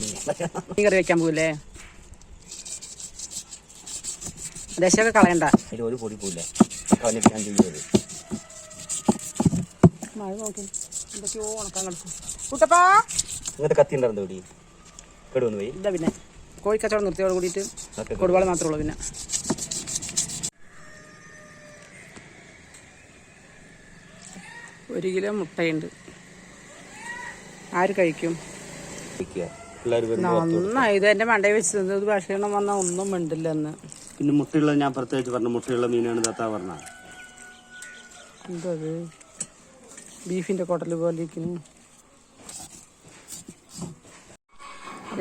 മീൻ കറി വെക്കാൻ പോവില്ലേ ദശയൊക്കെ കളയണ്ട. ഒരു പൊടി പോയില്ല മഴ നോക്കി. എന്തൊക്കെയോ ഉണക്കാൻ കിടക്കും. കുട്ടപ്പാ. ഇങ്ങനത്തെ കത്തി ഉണ്ടായിരുന്നു ഇവിടെ? കേടുവന്ന് പോയി? ഇതാ പിന്നെ. കോഴിക്കച്ചവടം നിർത്തിയോട് കൂടിയിട്ട് ഓക്കെ മാത്രമേ ഉള്ളൂ പിന്നെ. ഒരു കിലോ മുട്ടയുണ്ട്. ആര് കഴിക്കും? നന്നായി ഇത് എന്റെ മണ്ടയിൽ വെച്ചത് ഇത് ഭക്ഷണം വന്നാൽ ഒന്നും മിണ്ടില്ല എന്ന് പിന്നെ മുട്ടയുള്ള ഞാൻ പ്രത്യേകിച്ച് പറഞ്ഞു മുട്ടയുള്ള മീനാണ് താത്ത പറഞ്ഞ. എന്തത്? ബീഫിന്റെ കോട്ടൽ പോലെ ഇരിക്കുന്നു.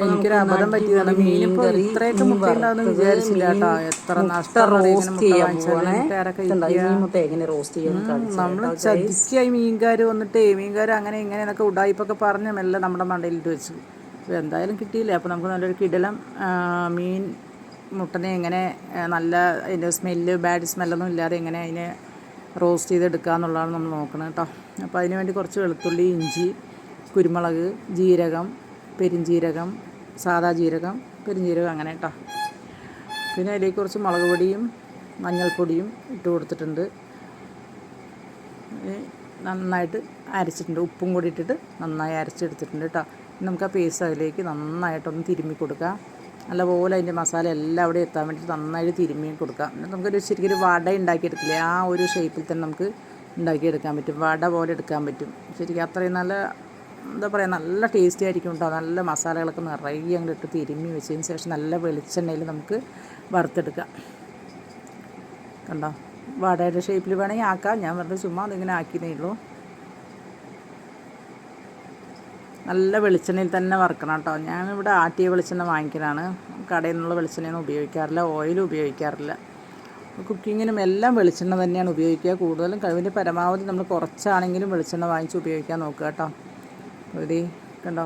എനിക്കൊരു അബദ്ധം പറ്റിയതാണ് മീൻ ഇത്രയൊക്കെ മുട്ടയുണ്ടാവുന്ന വിചാരിച്ചില്ല കേട്ടോ എത്ര നഷ്ടം നമ്മൾ ചതിക്കായി മീൻകാർ വന്നിട്ട് മീൻകാർ അങ്ങനെ ഇങ്ങനെ എന്നൊക്കെ ഉടായിപ്പൊക്കെ പറഞ്ഞ മെല്ലെ നമ്മുടെ മണ്ടയിലിട്ട് വെച്ചു. അപ്പോൾ എന്തായാലും കിട്ടിയില്ല? അപ്പോൾ നമുക്ക് നല്ലൊരു കിടലം മീൻ മുട്ടനെ എങ്ങനെ നല്ല അതിന്റെ സ്മെല്ല് ബാഡ് സ്മെല്ലൊന്നും ഇല്ലാതെ എങ്ങനെ അതിനെ റോസ്റ്റ് ചെയ്തെടുക്കുക എന്നുള്ളതാണ് നമ്മൾ നോക്കുന്നത് കേട്ടോ. അപ്പോൾ അതിന് വേണ്ടി കുറച്ച് വെളുത്തുള്ളി ഇഞ്ചി കുരുമുളക് ജീരകം പെരിഞ്ജീരകം സാദാ ജീരകം പെരിഞ്ജീരകം അങ്ങനെ കേട്ടോ. പിന്നെ അതിലേക്ക് കുറച്ച് മുളക് പൊടിയും മഞ്ഞൾപ്പൊടിയും ഇട്ട് കൊടുത്തിട്ടുണ്ട്. നന്നായിട്ട് അരച്ചിട്ടുണ്ട്. ഉപ്പും കൂടി ഇട്ടിട്ട് നന്നായി അരച്ചെടുത്തിട്ടുണ്ട് കേട്ടോ. നമുക്ക് ആ പേസ്റ്റ് അതിലേക്ക് നന്നായിട്ടൊന്ന് തിരുമ്മി കൊടുക്കാം നല്ലപോലെ അതിന്റെ മസാല എല്ലാം അവിടെ എത്താൻ വേണ്ടിയിട്ട് നന്നായിട്ട് തിരുമ്മി കൊടുക്കാം എന്നിട്ട് നമുക്കൊരു ശരിക്കും ഒരു വട ഉണ്ടാക്കിയെടുക്കില്ലേ ആ ഒരു ഷേപ്പിൽ തന്നെ നമുക്ക് ഉണ്ടാക്കിയെടുക്കാൻ പറ്റും. വട പോലെ എടുക്കാൻ പറ്റും. ശരിക്കും അത്രയും നല്ല എന്താ പറയുക നല്ല ടേസ്റ്റി ആയിരിക്കും കേട്ടോ നല്ല മസാലകളൊക്കെ നിറയെ അങ്ങോട്ട് ഇട്ട് തിരുമ്മി വെച്ചതിന് ശേഷം നല്ല വെളിച്ചെണ്ണയിൽ നമുക്ക് വറുത്തെടുക്കാം. കണ്ടോ? വടയുടെ ഷേപ്പിൽ വേണമെങ്കിൽ ആക്കാം. ഞാൻ വെറുതെ ചുമ്മാ അതിങ്ങനെ ആക്കിയതേ ഉള്ളൂ. നല്ല വെളിച്ചെണ്ണയിൽ തന്നെ വറുക്കണം കേട്ടോ. ഞാനിവിടെ ആട്ടിയ വെളിച്ചെണ്ണ വാങ്ങിക്കലാണ്. കടയിൽ നിന്നുള്ള വെളിച്ചെണ്ണയൊന്നും ഉപയോഗിക്കാറില്ല ഓയിൽ ഉപയോഗിക്കാറില്ല. കുക്കിങ്ങിനും എല്ലാം വെളിച്ചെണ്ണ തന്നെയാണ് ഉപയോഗിക്കുക. കൂടുതലും കഴിവിന്റെ പരമാവധി നമ്മൾ കുറച്ചാണെങ്കിലും വെളിച്ചെണ്ണ വാങ്ങിച്ച് ഉപയോഗിക്കാൻ നോക്കുക കേട്ടോ. ഒരു കണ്ടോ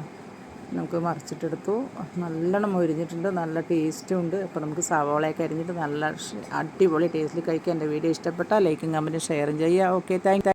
നമുക്ക് മറിച്ചിട്ടെടുത്തു. നല്ലോണം ഒരിഞ്ഞിട്ടുണ്ട് നല്ല ടേസ്റ്റും ഉണ്ട്. അപ്പോൾ നമുക്ക് സവോളയൊക്കെ അരിഞ്ഞിട്ട് നല്ല അടിപൊളി ടേസ്റ്റിൽ കഴിക്കാം. എന്റെ വീഡിയോ ഇഷ്ടപ്പെട്ടാൽ ലൈക്കും കമന്റും ഷെയറും ചെയ്യുക. Okay thank